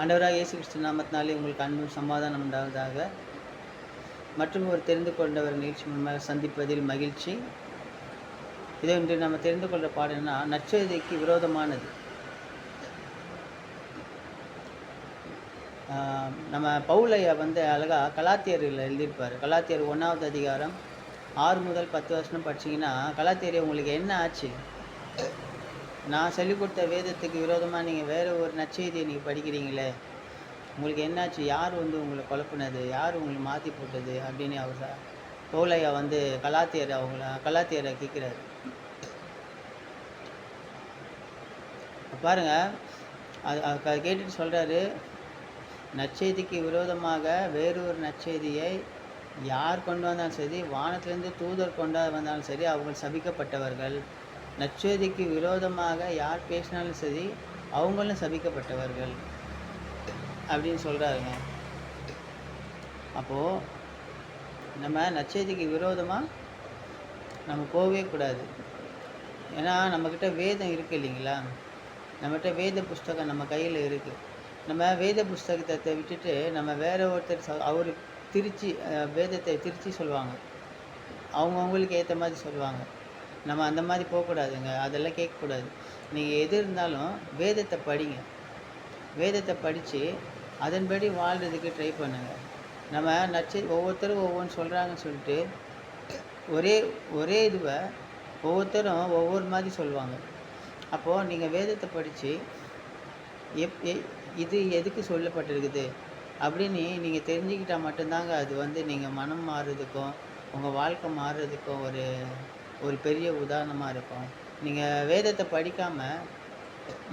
ஆண்டவராக இயேசு கிறிஸ்து நாமத்தினாலே உங்களுக்கு அன்பும் சமாதானம் உண்டாவதாக. மற்றும் ஒரு தெரிந்து கொண்டவர் நிகழ்ச்சி மூலமாக சந்திப்பதில் மகிழ்ச்சி. இதை இன்று நம்ம தெரிந்து கொள்கிற பாடம்னா நற்செய்திக்கு விரோதமானது. நம்ம பவுலையா வந்து அழகாக கலாத்தியரில் எழுதியிருப்பார். கலாத்தியர் ஒன்றாவது அதிகாரம் ஆறு முதல் பத்து வருஷம் படிச்சீங்கன்னா கலாத்தியர் உங்களுக்கு என்ன ஆச்சு? நான் சொல்லிக் கொடுத்த வேதத்துக்கு விரோதமாக நீங்கள் வேறு ஒரு நற்செய்தியை நீங்கள் படிக்கிறீங்களே? உங்களுக்கு என்னாச்சு? யார் வந்து உங்களை குழப்பினது? யார் உங்களை மாற்றி போட்டது? அப்படின்னு அவர் ச- வந்து கலாத்தியர் அவங்கள கலாத்தியரை கேட்குறாரு பாருங்க அது கேட்டுட்டு சொல்கிறாரு நற்செய்திக்கு விரோதமாக வேறொரு நற்செய்தியை யார் கொண்டு வந்தாலும் சரி வானத்துலேருந்து தூதர் கொண்டு வந்தாலும் சரி அவங்க சபிக்கப்பட்டவர்கள். நற்செய்திக்கு விரோதமாக யார் பேசினாலும் சரி அவங்களும் சபிக்கப்பட்டவர்கள் அப்படின்னு சொல்கிறாருங்க அப்போது நம்ம நற்செய்திக்கு விரோதமாக நம்ம போகவே கூடாது. ஏன்னா நம்மக்கிட்ட வேதம் இருக்குது இல்லைங்களா? நம்மகிட்ட வேத புஸ்தகம் நம்ம கையில் இருக்குது நம்ம வேத புஸ்தகத்தை விட்டுட்டு நம்ம வேறு ஒருத்தர் அவர் திருச்சி வேதத்தை திருச்சி சொல்லுவாங்க. அவங்கவுங்களுக்கு ஏற்ற மாதிரி சொல்லுவாங்க. நம்ம அந்த மாதிரி போகக்கூடாதுங்க. அதெல்லாம் கேட்கக்கூடாது. நீங்கள் எது இருந்தாலும் வேதத்தை படிங்க. வேதத்தை படித்து அதன்படி வாழ்கிறதுக்கு ட்ரை பண்ணுங்கள் நம்ம நச்சு ஒவ்வொருத்தரும் ஒவ்வொன்று சொல்கிறாங்கன்னு சொல்லிட்டு ஒரே ஒரே இதுவை ஒவ்வொருத்தரும் ஒவ்வொரு மாதிரி சொல்லுவாங்க. அப்போது நீங்கள் வேதத்தை படித்து எப் எ- இது எதுக்கு சொல்லப்பட்டிருக்குது? அப்படின்னு நீங்கள் தெரிஞ்சுக்கிட்டால் மட்டும்தாங்க அது வந்து நீங்கள் மனம் மாறுறதுக்கும் உங்கள் வாழ்க்கை மாறுறதுக்கும் ஒரு ஒரு பெரிய உதாரணமாக இருக்கும். நீங்கள் வேதத்தை படிக்காமல்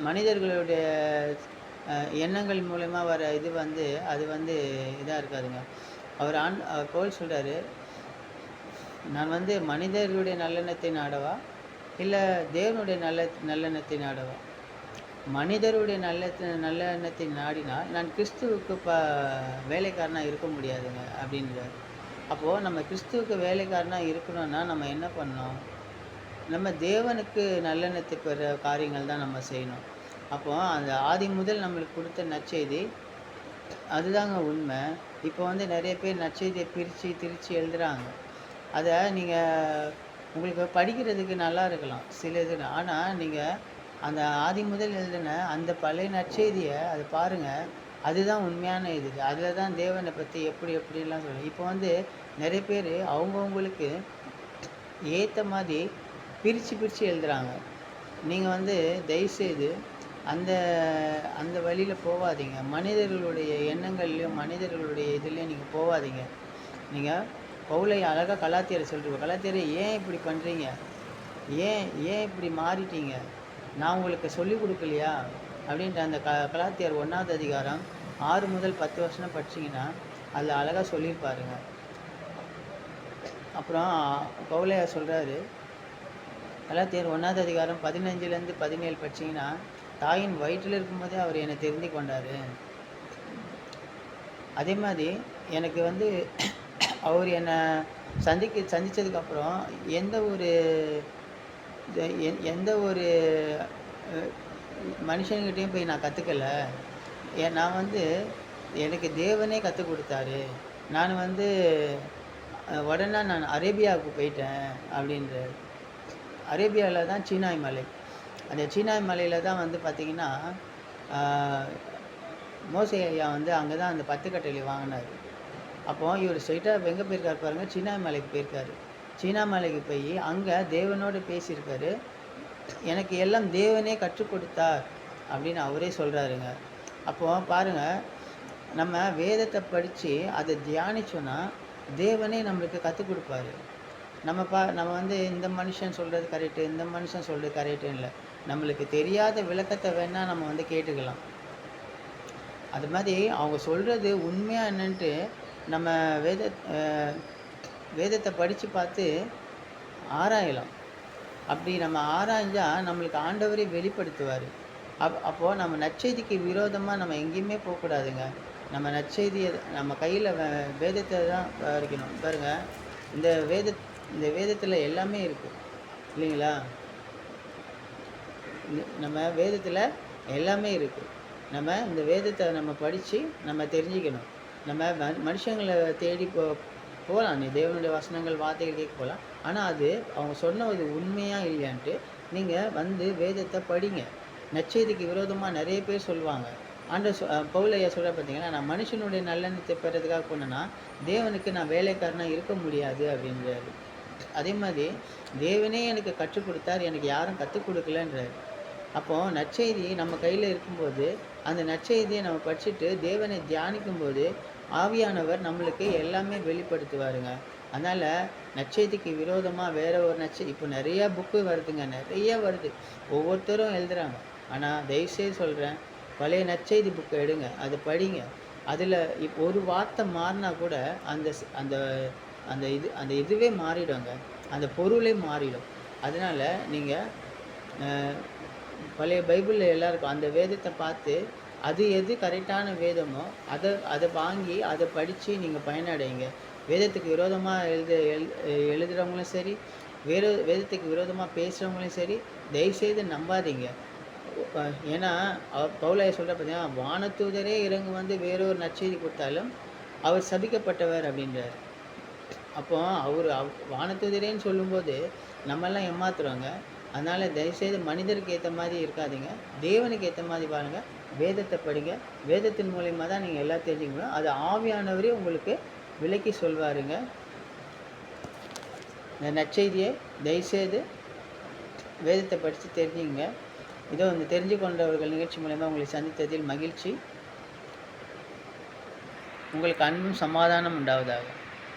மனிதர்களுடைய எண்ணங்கள் மூலயமா வர இது வந்து அது வந்து இதாக இருக்காதுங்க. அவர் ஆண் அவர் போல் சொல்கிறாரு நான் வந்து மனிதர்களுடைய நல்லெண்ணத்தை நாடவா இல்லை தேவனுடைய நல்ல நல்லெண்ணத்தை நாடவா மனிதருடைய நல்ல நல்லெண்ணத்தை நாடினால் நான் கிறிஸ்துவுக்கு ப வேலைக்காரனாக இருக்க முடியாதுங்க அப்படின்றார். அப்போது நம்ம கிறிஸ்துவுக்கு வேலைக்காரனாக இருக்கணும்னா நம்ம என்ன பண்ணணும்? நம்ம தேவனுக்கு நல்லெண்ணத்தை பெற காரியங்கள் தான் நம்ம செய்யணும். அப்போ அந்த ஆதி முதல் நம்மளுக்கு கொடுத்த நற்செய்தி அதுதாங்க உண்மை. இப்போ வந்து நிறைய பேர் நற்செய்தியை பிரித்து திரித்து எழுதுறாங்க. அதை நீங்கள் உங்களுக்கு படிக்கிறதுக்கு நல்லா இருக்கலாம் சில இது ஆனால் நீங்கள் அந்த ஆதி முதல் எழுதின அந்த பழைய நற்செய்தியை அதை பாருங்கள் அதுதான் உண்மையான இது. அதில் தான் தேவனை பற்றி எப்படி எப்படிலாம் சொல்லணும் இப்போ வந்து நிறைய பேர் அவங்கவுங்களுக்கு ஏற்ற மாதிரி பிரித்து பிரித்து எழுதுகிறாங்க நீங்கள் வந்து தயவுசெய்து அந்த அந்த வழியில் போகாதீங்க. மனிதர்களுடைய எண்ணங்கள்லையும் மனிதர்களுடைய இதுலேயும் நீங்கள் போகாதீங்க. நீங்கள் பவுலை அழகாக கலாத்தியரை சொல்லிட்டு கலாத்தியரை ஏன் இப்படி பண்ணுறீங்க ஏன் ஏன் இப்படி மாறிட்டீங்க? நான் உங்களுக்கு சொல்லிக் கொடுக்கலையா? அப்படின்ட்டு அந்த க கலாத்தியார் ஒன்றாவது அதிகாரம் ஆறு முதல் பத்து வருஷம் படிச்சிங்கன்னா அதில் அழகாக சொல்லியிருப்பாருங்க. அப்புறம் பவுலையா சொல்கிறாரு கலாத்தியர் ஒன்றாவது அதிகாரம் பதினஞ்சுலேருந்து பதினேழு படிச்சீங்கன்னா தாயின் வயிற்றில் இருக்கும்போதே அவர் என்னை தெரிந்து கொண்டார். அதே மாதிரி எனக்கு வந்து அவர் என்னை சந்திக்க சந்தித்ததுக்கப்புறம் எந்த ஒரு எந்த ஒரு மனுஷன்கிட்டயும் போய் நான் கற்றுக்கல ஏன் நான் வந்து எனக்கு தேவனே கற்றுக் கொடுத்தாரு. நான் வந்து உடனே நான் அரேபியாவுக்கு போயிட்டேன் அப்படின்ற அரேபியாவில் தான் சீனாய் மலை. அந்த சீனாய் மலையில் தான் வந்து பார்த்திங்கன்னா மோசை ஐயா வந்து அங்கே தான் அந்த பத்து கட்டளை வாங்கினார். அப்போ இவர் ஸ்ட்ரைட்டாக எங்கே போயிருக்காரு பாருங்கள் சீனாய் மலைக்கு போயிருக்காரு. சீனா மலைக்கு போய் அங்கே தேவனோடு பேசியிருக்காரு. எனக்கு எல்லாம் தேவனே கற்றுக் கொடுத்தார் அப்படின்னு அவரே சொல்கிறாருங்க அப்போ பாருங்க நம்ம வேதத்தை படித்து அதை தியானிச்சோன்னா தேவனே நம்மளுக்கு கற்றுக் கொடுப்பாரு. நம்ம பா நம்ம வந்து இந்த மனுஷன் சொல்கிறது கரெக்டு இந்த மனுஷன் சொல்கிறது கரெக்டுன்னு இல்லை. நம்மளுக்கு தெரியாத விளக்கத்தை வேணால் நம்ம வந்து கேட்டுக்கலாம். அது மாதிரி அவங்க சொல்கிறது உண்மையாக என்னன்ட்டு நம்ம வேத வேதத்தை படித்து பார்த்து ஆராயலாம். அப்படி நம்ம ஆராய்ஞ்சால் நம்மளுக்கு ஆண்டவரே வெளிப்படுத்துவார். அப் அப்போது நம்ம நற்செய்திக்கு விரோதமாக நம்ம எங்கேயுமே போகக்கூடாதுங்க. நம்ம நற்செய்தியை நம்ம கையில் வேதத்தை தான் வரைக்கணும். பாருங்கள் இந்த வேத இந்த வேதத்தில் எல்லாமே இருக்குது இல்லைங்களா? நம்ம வேதத்தில் எல்லாமே இருக்குது நம்ம இந்த வேதத்தை நம்ம படித்து நம்ம தெரிஞ்சுக்கணும். நம்ம மனுஷங்களை தேடி போ போகலாம் நீ தேவனுடைய வசனங்கள் வார்த்தைகள் கேட்க போகலாம் ஆனால் அது அவங்க சொன்னது உண்மையாக இல்லையான்ட்டு நீங்கள் வந்து வேதத்தை படிங்க. நற்செய்திக்கு விரோதமாக நிறைய பேர் சொல்லுவாங்க. ஆண்ட பவுலையா சொல்கிற பார்த்தீங்கன்னா நான் மனுஷனுடைய நல்லெண்ணத்தை பெறதுக்காக போனேன்னா தேவனுக்கு நான் வேலைக்காரனாக இருக்க முடியாது அப்படின்றாரு. அதே மாதிரி தேவனே எனக்கு கற்றுக் கொடுத்தார் எனக்கு யாரும் கற்றுக் கொடுக்கலன்றாரு. அப்போது நற்செய்தி நம்ம கையில் இருக்கும்போது அந்த நற்செய்தியை நம்ம படிச்சுட்டு தேவனை தியானிக்கும்போது ஆவியானவர் நம்மளுக்கு எல்லாமே வெளிப்படுத்துவாருங்க. அதனால் நச்சயத்துக்கு விரோதமாக வேற ஒரு நச்சை இப்போ நிறையா புக்கு வருதுங்க நிறைய வருது. ஒவ்வொருத்தரும் எழுதுகிறாங்க ஆனால் தயவுசெய்து சொல்கிறேன் பழைய நச்செய்தி புக்கை எடுங்க அதை படிங்க. அதில் இப் ஒரு வார்த்தை மாறினா கூட அந்த அந்த அந்த இது அந்த இதுவே மாறிடுங்க. அந்த பொருளே மாறிடும். அதனால் நீங்கள் பழைய பைபிளில் எல்லாருக்கும் அந்த வேதத்தை பார்த்து அது எது கரெக்டான வேதமோ அதை அதை வாங்கி அதை படித்து நீங்கள் பயனடைங்க. வேதத்துக்கு விரோதமாக எழுத எழு எழுதுகிறவங்களும் சரி வேற வேதத்துக்கு விரோதமாக பேசுகிறவங்களும் சரி தயவுசெய்து நம்பாதீங்க. ஏன்னா அவர் பவுலாய சொல்கிற பார்த்தீங்கன்னா வானத்தூதரே இறங்கு வந்து வேறொரு நற்செய்தி கொடுத்தாலும் அவர் சபிக்கப்பட்டவர் அப்படின்றார். அப்போ அவர் அவ் வானத்துதிரேன்னு சொல்லும்போது நம்மெல்லாம் ஏமாத்துறோங்க. அதனால் தயவுசெய்து மனிதருக்கு ஏற்ற மாதிரி இருக்காதீங்க. தேவனுக்கு ஏற்ற மாதிரி பாருங்கள் வேதத்தை படிங்க. வேதத்தின் மூலயமா தான் நீங்கள் எல்லாம் தெரிஞ்சுக்கணும் அது ஆவியானவரே உங்களுக்கு விளக்கி சொல்வாருங்க. இந்த நற்செய்தியை தயவுசெய்து வேதத்தை படித்து தெரிஞ்சுங்க இதோ இந்த தெரிஞ்சு கொண்டவர்கள் நிகழ்ச்சி மூலயமா உங்களை சந்தித்ததில் மகிழ்ச்சி. உங்களுக்கு அன்பும் சமாதானம் உண்டாவதாக.